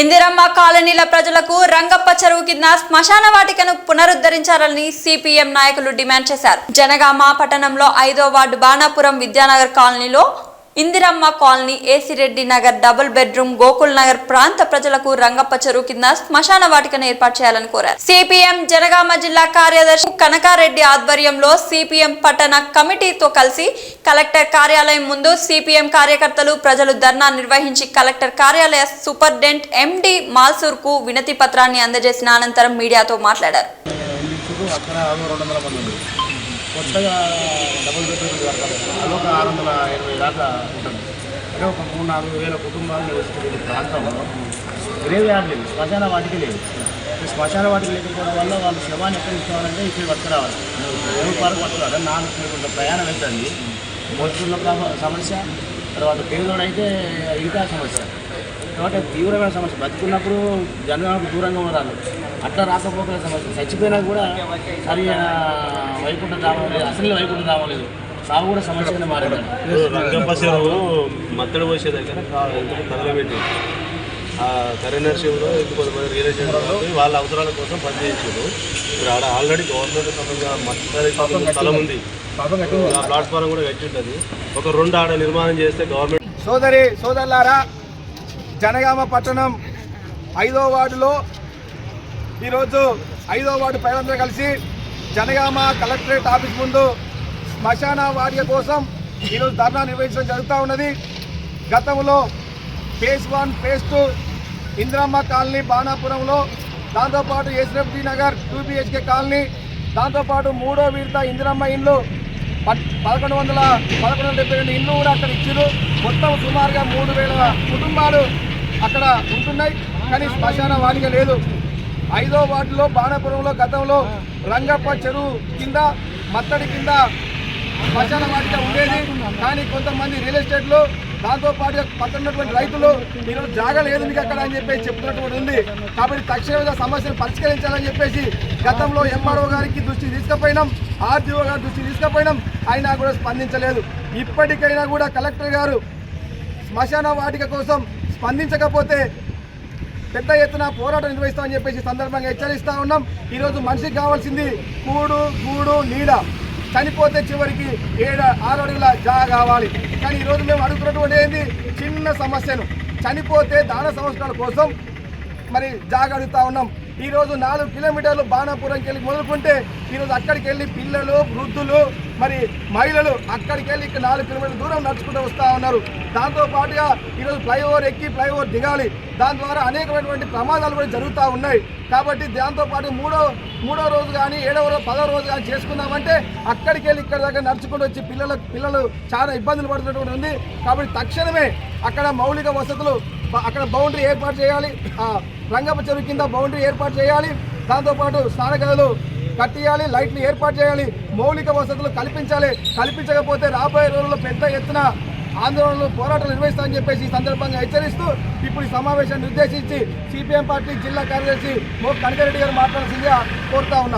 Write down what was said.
ఇందిరమ్మ కాలనీల ప్రజలకు రంగప్ప చెరువు కింద శ్మశాన వాటికను పునరుద్ధరించాలని సిపిఎం నాయకులు డిమాండ్ చేశారు. జనగామ పట్టణంలో ఐదో వార్డు బాణాపురం విద్యానగర్ కాలనీలో Indiramma colony Esireddy Nagar double bedroom Gokul Nagar ప్రాంత ప్రజలకు రంగప్ప చెరువు కింద శ్మశాన వాటికను ఏర్పాటు చేయాలని కోరారు. సిపిఎం జనగామ జిల్లా కార్యదర్శి కనకారెడ్డి ఆధ్వర్యంలో సిపిఎం పట్టణ కమిటీతో కలిసి కలెక్టర్ కార్యాలయం ముందు సిపిఎం కార్యకర్తలు ప్రజలు ధర్నా నిర్వహించి కలెక్టర్ కార్యాలయ సూపరింటెండెంట్ ఎండి మాల్సూర్కు వినతి పత్రాన్ని అందజేసిన అనంతరం మీడియాతో మాట్లాడారు. కొత్తగా డబుల్ బెడ్రూమ్ కట్టాలి. అది ఒక ఆరు వందల ఇరవై దాకా ఉంటుంది. అంటే ఒక మూడు నాలుగు వేల కుటుంబాలు నివసిస్తున్న ప్రాంతంలో గ్రేవ్ యార్డ్ లేదు శ్మశాన వాటికి లేదు. ఈ శ్మశాన వాటికి లేకపోవడం వల్ల వాళ్ళు శవాన్ని ఎక్కడ ఇచ్చేవారంటే ఇక్కడ పట్టుకురావాలి దేవుడు పార్క్ పట్టుకురావాలి నాలుగు కిలోమీటర్ల ప్రయాణం అవుతుంది మొత్తున్న సమస్య తర్వాత పేదోడైతే ఇంకా సమస్య. కాబట్టి తీవ్రమైన సమస్య. బతుకున్నప్పుడు జనాలకు దూరంగా ఉండాలి అట్లా రాకపోతే సమస్య. చచ్చిపోయినా కూడా సరి వైకుంఠం రావలేదు అసలు వైకుంఠం రావలేదు సాగు కూడా సమస్యగానే మారింది. రంగప్ప చెరువు మత్తడి పోసే దగ్గర తగలబెట్టి ఆ కరీంనగర్ చెరువులో ఇంక కొంతమంది రియల్ ఎస్టేట్ వాళ్ళు వాళ్ళ అవసరాల కోసం పనిచేయించారు ఇప్పుడు ఆడ ఆల్రెడీ గవర్నమెంట్ సంబంధించిన మత్తడి స్థలం ఉంది. ఆ ప్లాట్ఫారం కూడా కట్టి ఉంటుంది ఒక రెండు ఆడ నిర్మాణం చేస్తే గవర్నమెంట్ సోదరి సోదరులారా జనగామ పట్టణం ఐదో వార్డులో ఈరోజు ఐదో వార్డు ప్రజలందరూ కలిసి జనగామ కలెక్టరేట్ ఆఫీస్ ముందు శ్మశాన వార్య కోసం ఈరోజు ధర్నా నిర్వహించడం జరుగుతూ ఉన్నది. గతంలో phase one phase two Indiramma colony బాణాపురంలో దాంతోపాటు SFD Nagar two BHK colony దాంతోపాటు మూడో విడత ఇందిరమ్మ ఇండ్లు పదకొండు వందల పదకొండు వందల డెబ్బై రెండు ఇండ్లు కూడా అక్కడ ఇచ్చారు మొత్తం సుమారుగా మూడు వేల కుటుంబాలు అక్కడ ఉంటున్నాయి కానీ శ్మశాన వాడిక లేదు. ఐదో వార్డులో బాణపురంలో గతంలో రంగప్ప చెరువు కింద మత్తడి కింద శ్మశాన వాటిక ఉండేది. కానీ కొంతమంది రియల్ ఎస్టేట్లు దాంతోపాటు పక్కనటువంటి రైతులు ఈరోజు జాగలేదు మీకు అక్కడ అని చెప్పేసి చెప్తున్నటువంటి ఉంది. కాబట్టి తక్షణమే సమస్యను పరిష్కరించాలని చెప్పేసి గతంలో ఎంఆర్ఓ గారికి దృష్టి తీసుకుపోయినాం ఆర్టీఓ గారి దృష్టి తీసుకుపోయినాం. అయినా కూడా స్పందించలేదు. ఇప్పటికైనా కూడా కలెక్టర్ గారు శ్మశాన వాటిక కోసం స్పందించకపోతే పెద్ద ఎత్తున పోరాటం నిర్వహిస్తామని చెప్పేసి సందర్భంగా హెచ్చరిస్తా ఉన్నాం. ఈరోజు మనిషికి కావాల్సింది కూడు గూడు నీడ. చనిపోతే చివరికి ఏడు ఆరు అడుగుల జా కావాలి. కానీ ఈరోజు మేము అడుగుతున్నటువంటి ఏంది? చిన్న సమస్యను చనిపోతే దాన సంవత్సరాల కోసం మరి జాగ అడుగుతా ఉన్నాం. ఈరోజు నాలుగు కిలోమీటర్లు బాణాపురంకి వెళ్ళి మొదలుకుంటే ఈరోజు అక్కడికి వెళ్ళి పిల్లలు వృద్ధులు మరి మహిళలు అక్కడికి వెళ్ళి ఇక్కడ నాలుగు కిలోమీటర్ల దూరం నడుచుకుంటూ వస్తూ ఉన్నారు. దాంతోపాటుగా ఈరోజు ఫ్లైఓవర్ ఎక్కి ఫ్లైఓవర్ దిగాలి. దాని ద్వారా అనేకమైనటువంటి ప్రమాదాలు కూడా జరుగుతూ ఉన్నాయి. కాబట్టి దాంతోపాటు మూడో మూడో రోజు కానీ ఏడవ రోజు పదో రోజు కానీ చేసుకుందామంటే అక్కడికి వెళ్ళి ఇక్కడ దాకా నడుచుకుంటూ వచ్చి పిల్లల పిల్లలు చాలా ఇబ్బందులు పడుతున్నటువంటి ఉంది. కాబట్టి తక్షణమే అక్కడ మౌలిక వసతులు అక్కడ బౌండరీ ఏర్పాటు చేయాలి. రంగప్ప చెరువు కింద బౌండరీ ఏర్పాటు చేయాలి. దాంతోపాటు స్నాన కట్టియాలి లైట్లు ఏర్పాటు చేయాలి. మౌలిక వసతులు కల్పించాలి. కల్పించకపోతే రాబోయే రోజుల్లో పెద్ద ఎత్తున ఆందోళనలు పోరాటాలు నిర్వహిస్తామని చెప్పేసి ఈ సందర్భంగా హెచ్చరిస్తూ ఇప్పుడు ఈ సమావేశాన్ని ఉద్దేశించి సిపిఎం పార్టీ జిల్లా కార్యదర్శి మో కనకరెడ్డి గారు మాట్లాడాల్సిందిగా కోరుతా ఉన్నారు